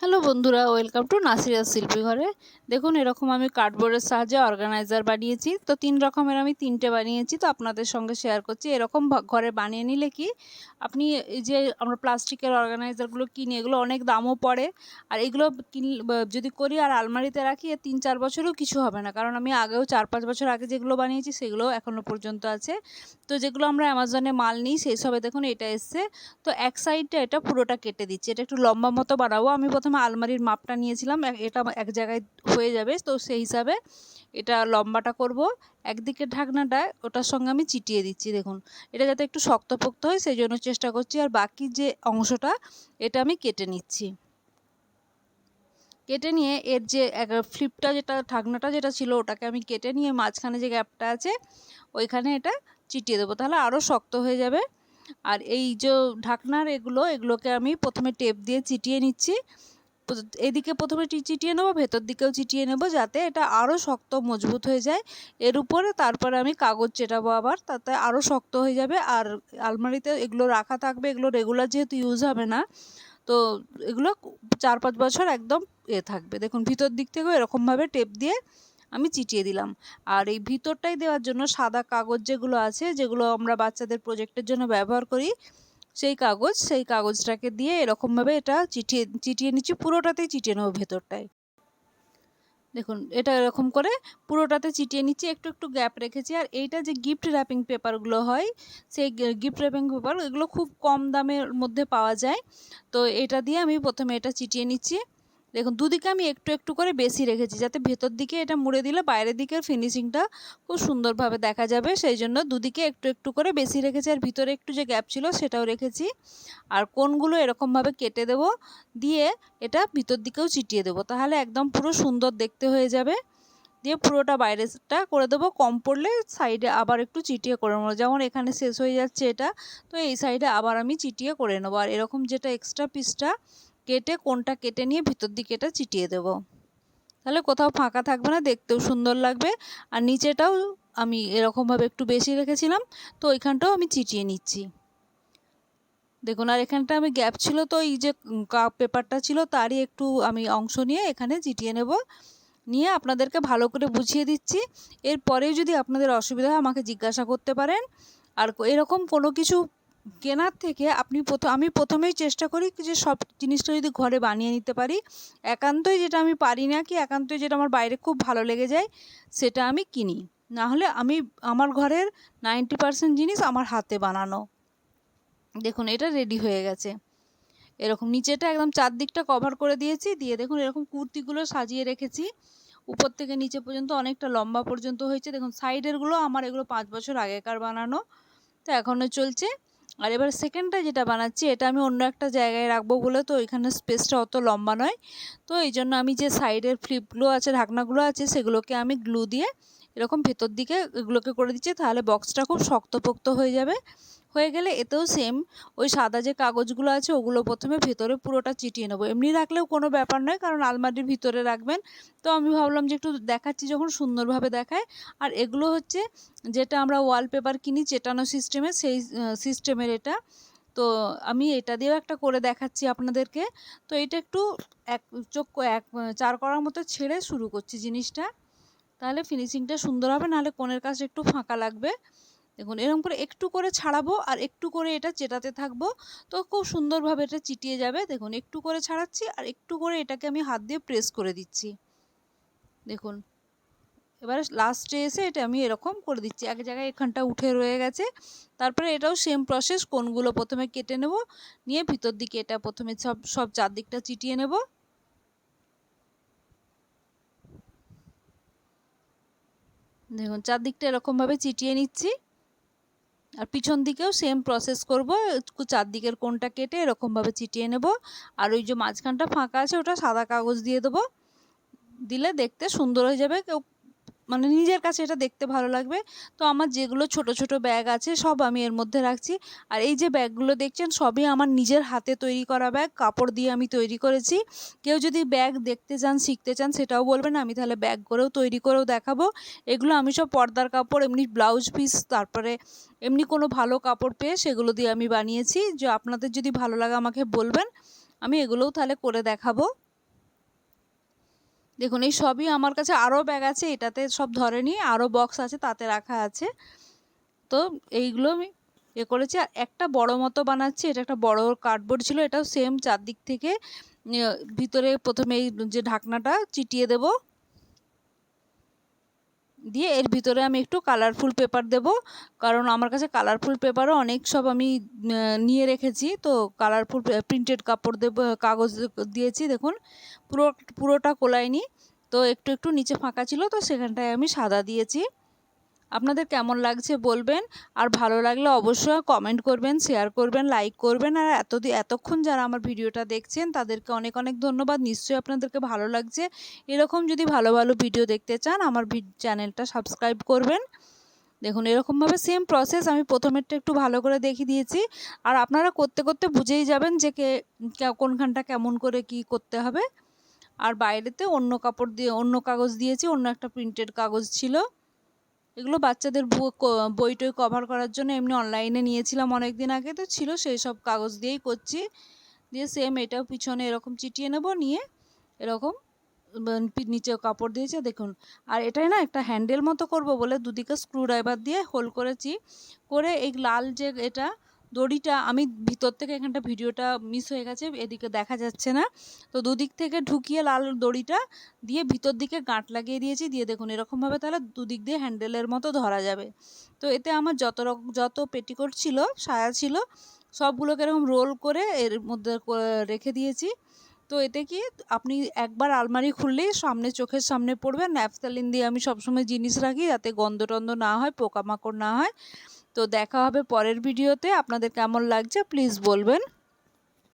Hello বন্ধুরা, welcome to নাসিরাজ শিল্পী ঘরে। দেখুন, এরকম আমি কার্ডবোর্ডের সাহায্যে অর্গানাইজার বানিয়েছি। তো তিন রকমের আমি তিনটে বানিয়েছি, তো আপনাদের সঙ্গে শেয়ার করছি। এরকম ঘরে বানিয়ে নিলে কি, আপনি এই যে আমরা প্লাস্টিকের অর্গানাইজারগুলো কিনি, এগুলো অনেক দামও পড়ে। আর এগুলো যদি করি আর আলমারিতে রাখি এর তিন চার বছরও কিছু হবে না। কারণ আমি আগেও চার পাঁচ বছর আগে যেগুলো বানিয়েছি, সেগুলো এখনও পর্যন্ত আছে। তো যেগুলো আমরা অ্যামাজনে মাল নিই, সেই সবে দেখুন এটা এসছে। তো এক সাইডটা এটা পুরোটা কেটে দিচ্ছি। এটা একটু লম্বা মতো বানাবো। আমি প্রথমে আলমারির মাপটা নিয়েছিলাম এটা এক জায়গায় হয়ে যাবে, তো সেই হিসাবে এটা লম্বাটা করব। একদিকে ঢাকনাটা, ওটার সঙ্গে আমি চিটিয়ে দিচ্ছি, দেখুন। এটা যাতে একটু শক্তপোক্ত হয়, সেই জন্য চেষ্টা করছি। আর বাকি যে অংশটা, এটা আমি কেটে নিচ্ছি। কেটে নিয়ে এর যে ফ্লিপটা যেটা, ঢাকনাটা যেটা ছিল, ওটাকে আমি কেটে নিয়ে মাঝখানে যে গ্যাপটা আছে, ওইখানে এটা চিটিয়ে দেবো। তাহলে আরও শক্ত হয়ে যাবে। আর এই যে ঢাকনার এগুলো, এগুলোকে আমি প্রথমে টেপ দিয়ে চিটিয়ে নিচ্ছি। এদিকে প্রথমে চিটিয়ে নেব, ভেতর দিকেও চিটিয়ে নেব যাতে এটা আরও শক্ত মজবুত হয়ে যায়। এর উপরে তারপরে আমি কাগজ চেটাবো আবার, তাতে আরও শক্ত হয়ে যাবে। আর আলমারিতে এগুলো রাখা থাকবে, এগুলো রেগুলার যেহেতু ইউজ হবে না, তো এগুলো চার পাঁচ বছর একদম এ থাকবে। দেখুন, ভিতর দিক থেকেও এরকমভাবে টেপ দিয়ে আমি চিটিয়ে দিলাম। আর এই ভিতরটাই দেওয়ার জন্য সাদা কাগজ যেগুলো আছে, যেগুলো আমরা বাচ্চাদের প্রজেক্টের জন্য ব্যবহার করি সেই কাগজ, সেই কাগজটাকে দিয়ে এরকমভাবে এটা চিটিয়ে চিটিয়ে নিচ্ছি, পুরোটাতেই চিটিয়ে নেব ভেতরটায়। দেখুন, এটা এরকম করে পুরোটাতে চিটিয়ে নিচ্ছি, একটু একটু গ্যাপ রেখেছি। আর এইটা যে গিফট র্যাপিং পেপারগুলো হয়, সেই গিফট র্যাপিং পেপার এগুলো খুব কম দামের মধ্যে পাওয়া যায়। তো এটা দিয়ে আমি প্রথমে এটা চিটিয়ে নিচ্ছি। দেখুন, দুদিকে আমি একটু একটু করে বেশি রেখেছি যাতে ভেতর দিকে এটা মুড়ে দিলে বাইরের দিকের ফিনিশিংটা খুব সুন্দরভাবে দেখা যাবে। সেই জন্য দুদিকে একটু একটু করে বেশি রেখেছি আর ভিতরে একটু যে গ্যাপ ছিল সেটাও রেখেছি। আর কোনগুলো এরকমভাবে কেটে দেব দিয়ে এটা ভিতর দিকেও চিটিয়ে দেবো। তাহলে একদম পুরো সুন্দর দেখতে হয়ে যাবে। দিয়ে পুরোটা বাইরেটা করে দেবো। কম পড়লে সাইডে আবার একটু চিটিয়ে করে নেব। যেমন এখানে শেষ হয়ে যাচ্ছে এটা, তো এই সাইডে আবার আমি চিটিয়ে করে নেব। আর এরকম যেটা এক্সট্রা পিসটা কেটে কোনটা কেটে নিয়ে ভিতর দিকে এটা চিটিয়ে দেবো। তাহলে কোথাও ফাঁকা থাকবে না, দেখতেও সুন্দর লাগবে। আর নিচেটাও আমি এরকমভাবে একটু বেশি রেখেছিলাম, তো ওইখানটাও আমি চিটিয়ে নিচ্ছি। দেখুন, আর এখানটা আমি গ্যাপ ছিল, তো এই যে পেপারটা ছিল তারই একটু আমি অংশ নিয়ে এখানে চিটিয়ে নেব। নিয়ে আপনাদেরকে ভালো করে বুঝিয়ে দিচ্ছি। এরপরেও যদি আপনাদের অসুবিধা হয় আমাকে জিজ্ঞাসা করতে পারেন। আর এরকম কোনো কিছু কেনার থেকে আপনি প্রথম আমি প্রথমেই চেষ্টা করি যে সব জিনিসটা যদি ঘরে বানিয়ে নিতে পারি। একান্তই যেটা আমি পারি না কি, একান্তই যেটা আমার বাইরে খুব ভালো লেগে যায়, সেটা আমি কিনি। না হলে আমি, আমার ঘরের নাইনটি পার্সেন্ট জিনিস আমার হাতে বানানো। দেখুন, এটা রেডি হয়ে গেছে। এরকম নিচেটা একদম চারদিকটা কভার করে দিয়েছি, দিয়ে দেখুন এরকম কুর্তিগুলো সাজিয়ে রেখেছি। উপর থেকে নিচে পর্যন্ত অনেকটা লম্বা পর্যন্ত হয়েছে। দেখুন সাইডেরগুলো আমার এগুলো পাঁচ বছর আগেকার বানানো। তো এখনও চলছে। আর এবার সেকেন্ডটা যেটা বানাচ্ছি, এটা আমি অন্য একটা জায়গায় রাখব বলে তো ওইখানে স্পেসটা অত লম্বা নয়। তো এই জন্য আমি যে সাইডের ফ্লিপগুলো আছে, ঢাকনাগুলো আছে, সেগুলোকে আমি গ্লু দিয়ে এরকম ভেতর দিকে এগুলোকে করে দিচ্ছি, তাহলে বক্সটা খুব শক্তপোক্ত হয়ে যাবে। হয়ে গেলে এতেও সেম ওই সাদা যে কাগজগুলো আছে ওগুলো প্রথমে ভেতরে পুরোটা চিটিয়ে নেব। এমনি রাখলেও কোনো ব্যাপার নয়, কারণ আলমারির ভিতরে রাখবেন। তো আমি ভাবলাম যে একটু দেখাচ্ছি যখন সুন্দরভাবে দেখায়। আর এগুলো হচ্ছে যেটা আমরা ওয়ালপেপার কিনি চেটানো সিস্টেমে সেই সিস্টেমের এটা। তো আমি এটা দিয়েও একটা করে দেখাচ্ছি আপনাদেরকে। তো এটা একটু এক চোখ, এক, চার করার মতো ছেড়ে শুরু করছি জিনিসটা। তাহলে ফিনিশিংটা সুন্দর হবে, নাহলে কোণের কাছে একটু ফাঁকা লাগবে। দেখুন এরকম করে একটু করে ছাড়াবো আর একটু করে এটা চেটাতে থাকব। তো খুব সুন্দরভাবে এটা চিটিয়ে যাবে। দেখুন, একটু করে ছাড়াচ্ছি আর একটু করে এটাকে আমি হাত দিয়ে প্রেস করে দিচ্ছি। দেখুন, এবারে লাস্টে এসে এটা আমি এরকম করে দিচ্ছি। এক জায়গায় এখানটা উঠে রয়ে গেছে। তারপরে এটাও সেম প্রসেস কোনগুলো প্রথমে কেটে নেব, নিয়ে ভিতর দিকে এটা প্রথমে সব সব চারদিকটা চিটিয়ে নেব। দেখুন, চারদিকটা এরকমভাবে চিটিয়ে নিচ্ছি। আর পিছন দিকেও সেম প্রসেস করব চারদিকের কোনটা কেটে এরকমভাবে চিটিয়ে নেব। আর ওই যে মাঝখানটা ফাঁকা আছে, ওটা সাদা কাগজ দিয়ে দেবো। দিলে দেখতে সুন্দর হয়ে যাবে, কেউ মানে নিজের কাছে এটা দেখতে ভালো লাগবে। তো আমার যেগুলো ছোট ছোট ব্যাগ আছে, সব আমি এর মধ্যে রাখছি। আর এই যে ব্যাগগুলো দেখছেন, সবই আমার নিজের হাতে তৈরি করা ব্যাগ কাপড় দিয়ে আমি তৈরি করেছি। কেউ যদি ব্যাগ দেখতে চান, শিখতে চান, সেটাও বলবেন, আমি তাহলে ব্যাগ করেও তৈরি করেও দেখাবো। এগুলো আমি সব পর্দার কাপড়, এমনি ব্লাউজ পিস তারপরে এমনি কোনো ভালো কাপড় পেয়ে সেগুলো দিয়ে আমি বানিয়েছি। যে আপনাদের যদি ভালো লাগে, আমাকে বলবেন, আমি এগুলোও তাহলে করে দেখাবো। দেখুন, এই সবই আমার কাছে আরও ব্যাগ আছে, এটাতে সব ধরেনি আরও বক্স আছে, তাতে রাখা আছে। তো এইগুলো আমি এ করেছি, আর একটা বড় মতো বানাচ্ছি, এটা একটা বড় কার্ডবোর্ড ছিল, এটাও সেম চারদিক থেকে ভিতরে প্রথমে এই যে ঢাকনাটা চিটিয়ে দেব। দিয়ে এর ভিতরে আমি একটু কালারফুল পেপার দেব। কারণ আমার কাছে কালারফুল পেপারও অনেক সব আমি নিয়ে রেখেছি। তো কালারফুল প্রিন্টেড কাপড় দেব, কাগজ দিয়েছি, দেখুন। পুরো, পুরোটা কোলাইনি তো একটু একটু নিচে ফাঁকা ছিল, তো সেখানটায় আমি সাদা দিয়েছি। আপনাদের কেমন লাগছে বলবেন, আর ভালো লাগলে অবশ্যই কমেন্ট করবেন শেয়ার করবেন লাইক করবেন, আর এত এতক্ষণ যারা আমার ভিডিওটা দেখছেন, তাদেরকে অনেক অনেক ধন্যবাদ। নিশ্চয়ই আপনাদেরকে ভালো লাগছে। এরকম যদি ভালো ভালো ভিডিও দেখতে চান, আমার চ্যানেলটা সাবস্ক্রাইব করবেন। দেখুন, এরকমভাবে সেম প্রসেস আমি প্রথমেরটা একটু ভালো করে দেখিয়ে দিয়েছি। আর আপনারা করতে করতে বুঝেই যাবেন যে কে কোনখানটা কেমন করে কি করতে হবে। আর বাইরেতে অন্য কাপড় দিয়ে, অন্য কাগজ দিয়েছি, অন্য একটা প্রিন্টেড কাগজ ছিল। এগুলো বাচ্চাদের বই টই কভার করার জন্য এমনি অনলাইনে নিয়েছিলাম অনেক দিন আগে, তো ছিল সেই সব কাগজ দিয়েই করছি। দিয়ে সেম এটাও পিছনে এরকম চিটিয়ে নেব, নিয়ে এরকম নিচে কাপড় দিয়েছে, দেখুন। আর এটাই না একটা হ্যান্ডেল মতো করব বলে দুদিকে স্ক্রু ড্রাইভার দিয়ে হোল করেছি। করে এই লাল যে এটা দড়িটা, আমি ভিতর থেকে এখানটা ভিডিওটা মিস হয়ে গেছে, এদিকে দেখা যাচ্ছে না। তো দুদিক থেকে ঢুকিয়ে লাল দড়িটা দিয়ে ভিতর দিকে গাঁট লাগিয়ে দিয়েছি, দিয়ে দেখুন এরকমভাবে তাহলে দুদিক দিয়ে হ্যান্ডেলের মতো ধরা যাবে। তো এতে আমার যত যত পেটিকোট ছিল, সায়া ছিল, সবগুলোকে এরকম রোল করে এর মধ্যে রেখে দিয়েছি। তো এতে কি আপনি একবার আলমারি খুললেই সামনে চোখের সামনে পড়বে ন্যাপথালিন দিয়ে আমি সবসময় জিনিস রাখি যাতে গন্ধ টন্ধ না হয়, পোকামাকড় না হয়। তো দেখা হবে পরের ভিডিওতে। আপনাদের কেমন লাগছে প্লিজ বলবেন।